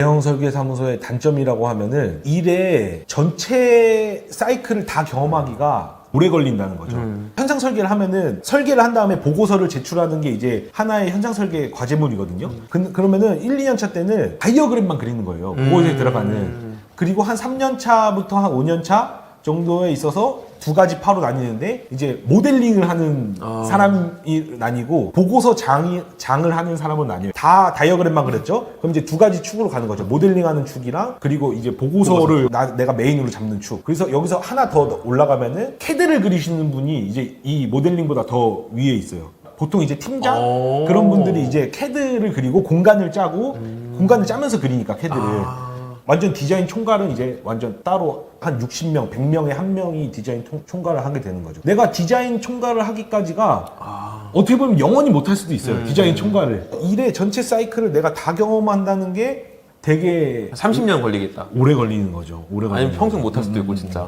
대형 설계 사무소의 단점이라고 하면은 일의 전체 사이클을 다 경험하기가 오래 걸린다는 거죠. 음. 현장 설계를 하면은 설계를 한 다음에 보고서를 제출하는 게 이제 하나의 현장 설계 과제물이거든요. 그, 그러면은 1, 2년 차 때는 다이어그램만 그리는 거예요. 보고서에 음. 들어가는. 그리고 한 3년 차부터 한 5년 차 정도에 있어서 두 가지 파로 나뉘는데 이제 모델링을 하는 아. 사람이 나뉘고 보고서 장이, 장을 하는 사람은 나뉘어요. 다 다이어그램만 그렸죠? 그럼 이제 두 가지 축으로 가는 거죠. 모델링하는 축이랑 그리고 이제 보고서를 나- 내가 메인으로 잡는 축. 그래서 여기서 하나 더 올라가면은 캐드를 그리시는 분이 이제 이 모델링보다 더 위에 있어요. 보통 이제 팀장 오. 그런 분들이 이제 캐드를 그리고 공간을 짜고 공간을 짜면서 그리니까 캐드를 아. 완전 디자인 총괄은 이제 완전 따로 한 60명, 100명에 한 명이 디자인 총- 총괄을 하게 되는 거죠. 내가 디자인 총괄을 하기까지가 아. 어떻게 보면 영원히 못할 수도 있어요. 디자인 총괄을. 일의 전체 사이클을 내가 다 경험한다는 게 되게 30년 걸리겠다. 오래 걸리는 거죠. 오래 걸리는 아니면 평생 거죠. 못할 수도 있고 진짜.